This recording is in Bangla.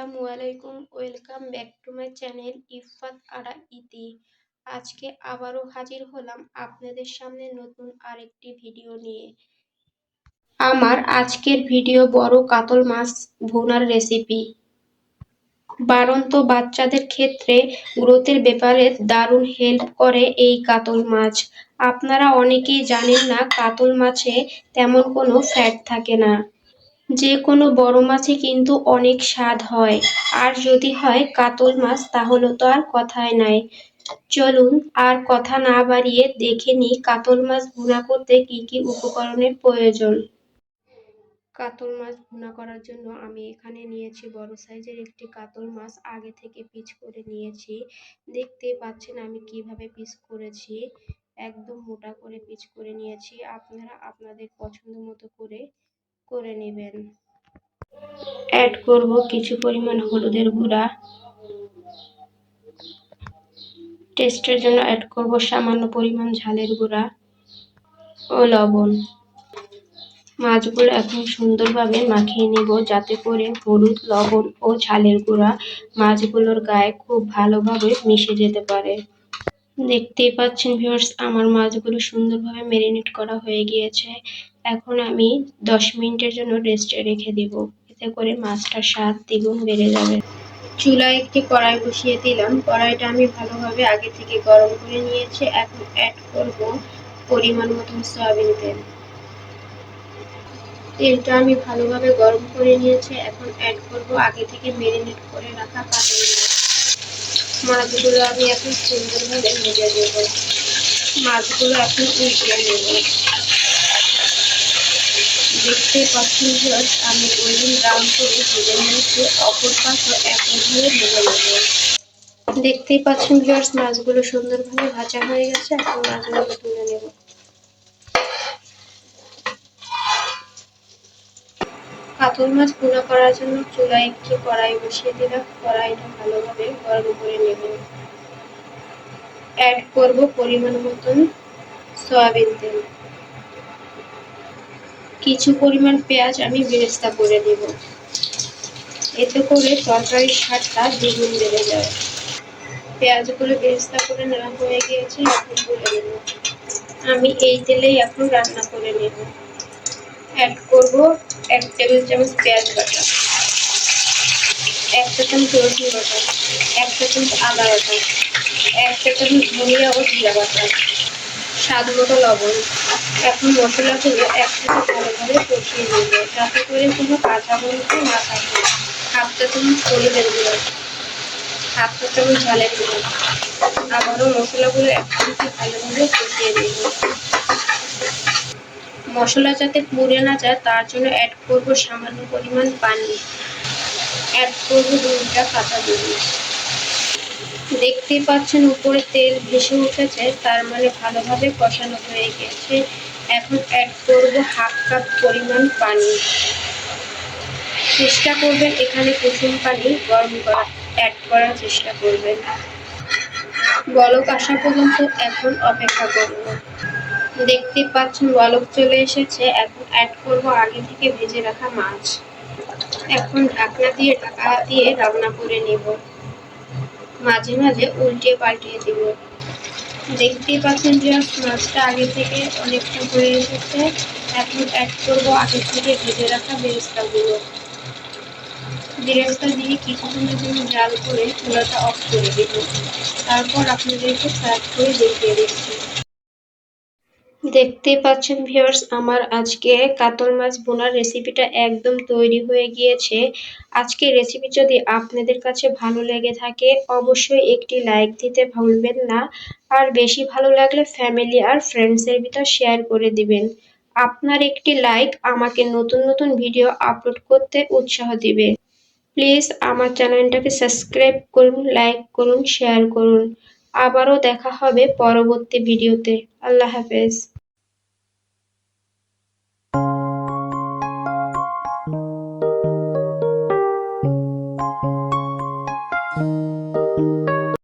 আসসালামু আলাইকুম, welcome back to my channel Ifat Ara Iti. আজকে আবারও হাজির হলাম আপনাদের সামনে নতুন আরেকটি ভিডিও নিয়ে। আমার আজকের ভিডিও বড় কাতল মাছ ভুনার রেসিপি। বারন্ত বাচ্চাদের ক্ষেত্রে গ্রোথের ব্যাপারে দারুণ হেল্প করে এই কাতল মাছ। আপনারা অনেকেই জানেন না, কাতল মাছে তেমন কোনো ফ্যাট থাকে না। যে কোনো বড় মাছে কিন্তু অনেক স্বাদ হয়। আর যদি হয় কাতল মাছ, তাহলে তো আর কথাই নাই। চলুন আর কথা না বাড়িয়ে দেখে নিই কাতল মাছ ভুনা করতে কি কি উপকরণের প্রয়োজন। কাতল মাছ ভুনা করার জন্য আমি এখানে নিয়েছি বড় সাইজের একটি কাতল মাছ। আগে থেকে পিচ করে নিয়েছি। দেখতে পাচ্ছেন আমি কীভাবে পিচ করেছি। একদম মোটা করে পিচ করে নিয়েছি। আপনারা আপনাদের পছন্দ মতো করে করে নেবেন। অ্যাড করব কিছু পরিমাণ হলুদের গুঁড়া। টেস্টের জন্য অ্যাড করব সামান্য পরিমাণ ঝালের গুঁড়া ও লবণ। মাছগুলো এখন সুন্দরভাবে মাখিয়ে নেব যাতে করে হলুদ, লবণ ও ঝালের গুঁড়া মাছগুলোর গায়ে খুব ভালোভাবে মিশে যেতে পারে। দেখতেই পাচ্ছেন ভিউয়ার্স আমার মাছগুলো সুন্দরভাবে ম্যারিনেট করা হয়ে গিয়েছে। এখন আমি দশ মিনিটের জন্য রেস্টে রেখে দিব। এতে করে মাছটার স্বাদ দ্বিগুণ বেড়ে যাবে। চুলায় একটি কড়াই বসিয়ে দিলাম। কড়াইটা আমি ভালোভাবে আগে থেকে গরম করে নিয়েছি। এখন অ্যাড করব পরিমাণ মতন সয়াবিন তেল। তেলটা আমি ভালোভাবে গরম করে নিয়েছি। এখন অ্যাড করব আগে থেকে মেরিনেট করে রাখা পাতল মাছগুলো আমি এখন সুন্দরভাবে ভেজে দেব মাছগুলো এখন উল্টে নেব। দেখতে পাচ্ছেন আমি গোল্ডেন ব্রাউন করে ভেজে নিয়েছি অপর পাশও একইভাবে ভেজে নেব দেখতেই পাচ্ছেন ভিউয়ার্স মাছগুলো সুন্দরভাবে ভাজা হয়ে গেছে, এখন মাছগুলো তুলে নেব। কাতল মাছ গুঁড়া করার জন্য চুলায় একটি কড়াই বসিয়ে দিলাম, কড়াইটা ভালোভাবে গরম করে নেব। অ্যাড করব পরিমাণ মতন সয়াবিন তেল। কিছু পরিমাণ পেঁয়াজ আমি বেরেস্তা করে দেব এতে করে তরকারির স্বাদটা দ্বিগুণ বেড়ে যায়। পেঁয়াজগুলো বেরেস্তা করে নেওয়া হয়ে গিয়েছে, এখন বলে নেব। আমি এই তেলেই এখন রান্না করে নেব। অ্যাড করব এক টেবিল চামচ পেঁয়াজ বাটা, এক চামচ রসুন বাটা, এক চামচ আদা বাটা, এক চামচ ধনিয়া ও জিরা বাটা, স্বাদ মতো লবণ এখন মশলাগুলো একসাথে ভালোভাবে কষিয়ে নেব। যাতে করে কোনো কাঁচা গন্ধ না থাকে। হাফ চা চামচ হলুদের গুঁড়ো হাফ চা চামচ ঝালের গুঁড়ো আবারও মশলাগুলো একসাথে ভালোভাবে কষিয়ে নেব। মশলা যাতে পুড়ে না যায়, তার জন্য অ্যাড করব সামান্য পরিমাণ পানি। অ্যাড করব দুইটা কাঁচা মরিচ। দেখতেই পাচ্ছেন, উপরে তেল ভেসে উঠেছে, তার মানে ভালোভাবে কষানো হয়ে গেছে। এখন অ্যাড করব হাফ কাপ পরিমাণ পানি। চেষ্টা করবেন এখানে কুসুম পানি গরম করা অ্যাড করার চেষ্টা করবেন। বলক আসা পর্যন্ত এখন অপেক্ষা করব। দেখতে পাচ্ছেন বলক চলে এসেছে, এখন অ্যাড করব আগে থেকে ভেজে রাখা মাছ। এখন ঢাকনা দিয়ে ঢাকা দিয়ে রান্না করে নেব। মাঝে মাঝে উল্টে পাল্টিয়ে দিব। দেখতেই পাচ্ছেন যে মাছটা আগে থেকে অনেকটা হয়ে এসেছে। এখন অ্যাড করব আগে থেকে ভেজে রাখা বেরেস্তাগুলো। বেরেস্তা দিয়ে কিছুক্ষণের জন্য জাল করে চুলাটা অফ করে দেব। তারপর আপনাদেরকে সার্ভ করে দেখিয়ে দিচ্ছি। দেখতেই পাচ্ছেন ভিউয়ার্স আমার আজকে কাতল মাছ বোনার রেসিপিটা একদম তৈরি হয়ে গিয়েছে। আজকে রেসিপি যদি আপনাদের কাছে ভালো লেগে থাকে, অবশ্যই একটি লাইক দিতে ভুলবেন না। আর বেশি ভালো লাগলে ফ্যামিলি আর ফ্রেন্ডসের ভিতর শেয়ার করে দিবেন। আপনার একটি লাইক আমাকে নতুন নতুন ভিডিও আপলোড করতে উৎসাহ দিবে। প্লিজ আমার চ্যানেলটাকে সাবস্ক্রাইব করুন লাইক করুন শেয়ার করুন। আবারও দেখা হবে পরবর্তী ভিডিওতে আল্লাহ হাফেজ।